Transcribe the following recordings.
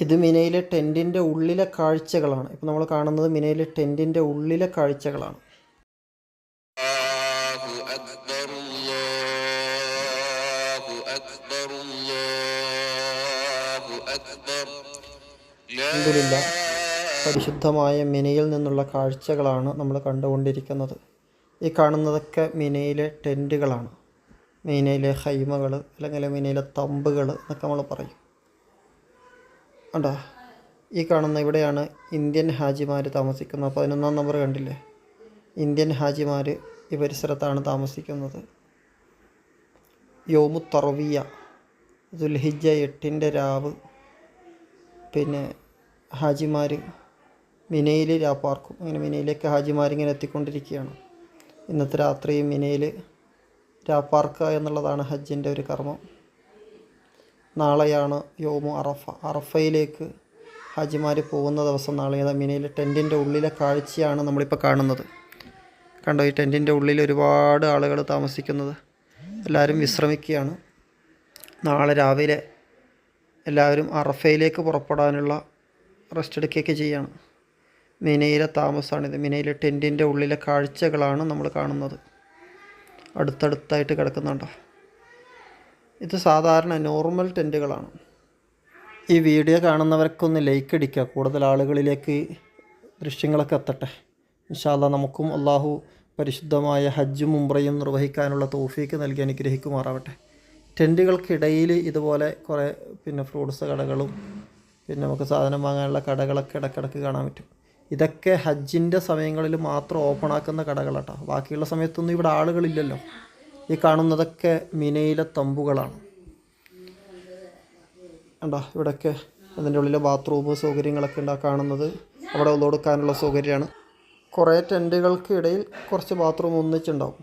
ഇത് മിനയിലെ ടെന്റിന്റെ ഉള്ളിലെ കാഴ്ചകളാണ്. ഇപ്പോൾ നമ്മൾ കാണുന്നത് മിനയിലെ ടെന്റിന്റെ ഉള്ളിലെ കാഴ്ചകളാണ്. പരിശുദ്ധമായ മിനയിൽ നിന്നുള്ള കാഴ്ചകളാണ് നമ്മൾ കണ്ടുകൊണ്ടിരിക്കുന്നത്. ഈ കാണുന്നതൊക്കെ മിനയിലെ ടെന്റുകളാണ് മിനയിലെ ഹൈമകൾ അല്ലെങ്കിൽ മിനയിലെ തമ്പുകൾ എന്നൊക്കെ നമ്മൾ പറയും. കണ്ടോ ഈ കാണുന്ന ഇവിടെയാണ് ഇന്ത്യൻ ഹാജിമാർ താമസിക്കുന്നത്. പതിനൊന്നാം നമ്പർ കണ്ടില്ലേ? ഇന്ത്യൻ ഹാജിമാർ ഈ പരിസരത്താണ് താമസിക്കുന്നത്. യോമു തറവിയ ദുൽഹിജ എട്ടിന്റെ രാവ് പിന്നെ ഹാജിമാർ മിനയിൽ രാപ്പാർക്കും അങ്ങനെ മിനയിലേക്ക് ഹാജിമാരിങ്ങനെ എത്തിക്കൊണ്ടിരിക്കുകയാണ്. ഇന്നത്തെ രാത്രി മിനയിൽ രാപ്പാർക്കുക എന്നുള്ളതാണ് ഹജ്ജിന്റെ ഒരു കർമ്മം. നാളെയാണ് യോമു അറഫ. അറഫയിലേക്ക് ഹാജിമാർ പോകുന്ന ദിവസം നാളെയാണ് മിനയിലെ ടെന്റിന്റെ ഉള്ളിലെ കാഴ്ചയാണ് നമ്മളിപ്പോൾ കാണുന്നത്. കണ്ടോ ഈ ടെന്റിന്റെ ഉള്ളിൽ ഒരുപാട് ആളുകൾ താമസിക്കുന്നത്. എല്ലാവരും വിശ്രമിക്കുകയാണ്. നാളെ രാവിലെ എല്ലാവരും അറഫയിലേക്ക് പുറപ്പെടാനുള്ള റെസ്റ്റ് എടുക്കുകയൊക്കെ ചെയ്യാണ്. മിനയിലെ താമസമാണിത് മിനയിലെ ടെന്റിന്റെ ഉള്ളിലെ കാഴ്ചകളാണ് നമ്മൾ കാണുന്നത്. അടുത്തടുത്തായിട്ട് കിടക്കുന്നുണ്ടോ? ഇത് സാധാരണ നോർമൽ ടെന്റുകളാണ്. ഈ വീഡിയോ കാണുന്നവർക്കൊന്ന് ലൈക്ക് അടിക്കുക. കൂടുതൽ ആളുകളിലേക്ക് ദൃശ്യങ്ങളൊക്കെ എത്തട്ടെ. ഇൻഷാല്ല നമുക്കും അള്ളാഹു പരിശുദ്ധമായ ഹജ്ജും ഉംറയും നിർവഹിക്കാനുള്ള തോഫീക്ക് നൽകി അനുഗ്രഹിക്കുമാറാവട്ടെ. ടെന്റുകൾക്കിടയിൽ ഇതുപോലെ കുറേ പിന്നെ ഫ്രൂട്ട്സ് കടകളും പിന്നെ നമുക്ക് സാധനം വാങ്ങാനുള്ള കടകളൊക്കെ ഇടയ്ക്കിടയ്ക്ക് കാണാൻ പറ്റും. ഇതൊക്കെ ഹജ്ജിന്റെ സമയങ്ങളിൽ മാത്രം ഓപ്പൺ ആക്കുന്ന കടകളാട്ടോ. ബാക്കിയുള്ള സമയത്തൊന്നും ഇവിടെ ആളുകളില്ലല്ലോ. ഈ കാണുന്നതൊക്കെ മിനയിലെ തമ്പുകളാണ്. കണ്ടോ ഇവിടെയൊക്കെ അതിന്റെ ഉള്ളിലെ ബാത്റൂം സൗകര്യങ്ങളൊക്കെ ഉണ്ടാ കാണുന്നത്. അവിടെ ഒതുകൊടുക്കാനുള്ള സൗകര്യമാണ്. കുറേ ടെന്റുകൾക്ക് ഇടയിൽ കുറച്ച് ബാത്റൂം ഒന്നിച്ചുണ്ടാവും.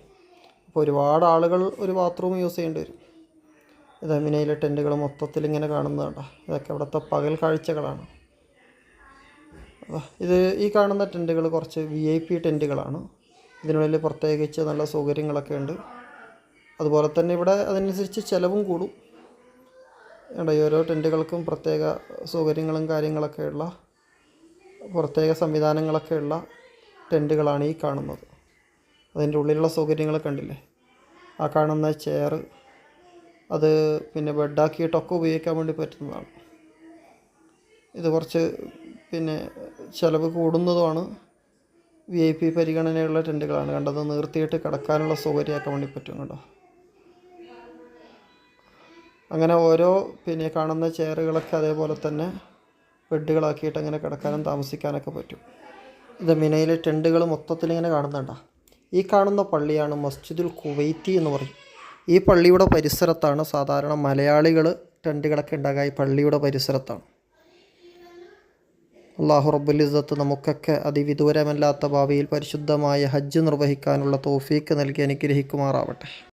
അപ്പോൾ ഒരുപാട് ആളുകൾ ഒരു ബാത്റൂം യൂസ് ചെയ്യേണ്ടി വരും. ഇത് മിനയിലെ ടെന്റുകൾ മൊത്തത്തിൽ ഇങ്ങനെ കാണുന്നതാണ് ഇതൊക്കെ ഇവിടുത്തെ പകൽ കാഴ്ചകളാണ്. ഇത് ഈ കാണുന്ന ടെന്റുകൾ കുറച്ച് വി ഐ പി ടെന്റുകളാണ്. ഇതിനുള്ളിൽ പ്രത്യേകിച്ച് നല്ല സൗകര്യങ്ങളൊക്കെ ഉണ്ട്. അതുപോലെ തന്നെ ഇവിടെ അതിനനുസരിച്ച് ചിലവും കൂടും. ഈ ഓരോ ടെന്റുകൾക്കും പ്രത്യേക സൗകര്യങ്ങളും കാര്യങ്ങളൊക്കെയുള്ള പ്രത്യേക സംവിധാനങ്ങളൊക്കെയുള്ള ടെന്റുകളാണ് ഈ കാണുന്നത്. അതിന്റെ ഉള്ളിലുള്ള സൗകര്യങ്ങൾ കണ്ടില്ലേ? ആ കാണുന്ന ചെയർ അത് പിന്നെ ബെഡാക്കിയിട്ടൊക്കെ ഉപയോഗിക്കാൻ വേണ്ടി പറ്റുന്നതാണ്. ഇത് കുറച്ച് പിന്നെ ചിലവ് കൂടുന്നതുമാണ് വി ഐ പി പരിഗണനയുള്ള ടെന്റുകളാണ് കണ്ടത് നിർത്തിയിട്ട് കിടക്കാനുള്ള സൗകര്യമാക്കാൻ വേണ്ടി പറ്റും കേട്ടോ. അങ്ങനെ ഓരോ പിന്നെ കാണുന്ന ചെയറുകളൊക്കെ അതേപോലെ തന്നെ ബെഡുകളാക്കിയിട്ട് അങ്ങനെ കിടക്കാനും താമസിക്കാനൊക്കെ പറ്റും. ഇത് മിനയിലെ ടെന്റുകൾ മൊത്തത്തിൽ ഇങ്ങനെ കാണുന്നുണ്ടോ. ഈ കാണുന്ന പള്ളിയാണ് മസ്ജിദുൽ കുവൈത്തി എന്ന് പറയും. ഈ പള്ളിയുടെ പരിസരത്താണ് സാധാരണ മലയാളികൾ ടെന്റുകളൊക്കെ ഉണ്ടാകുക ഈ പള്ളിയുടെ പരിസരത്താണ്. അള്ളാഹു റബ്ബുലിസത്ത് നമുക്കൊക്കെ അതിവിദൂരമല്ലാത്ത ഭാവിയിൽ പരിശുദ്ധമായ ഹജ്ജ് നിർവഹിക്കാനുള്ള തോഫീക്ക് നൽകി അനുഗ്രഹിക്കുമാറാവട്ടെ.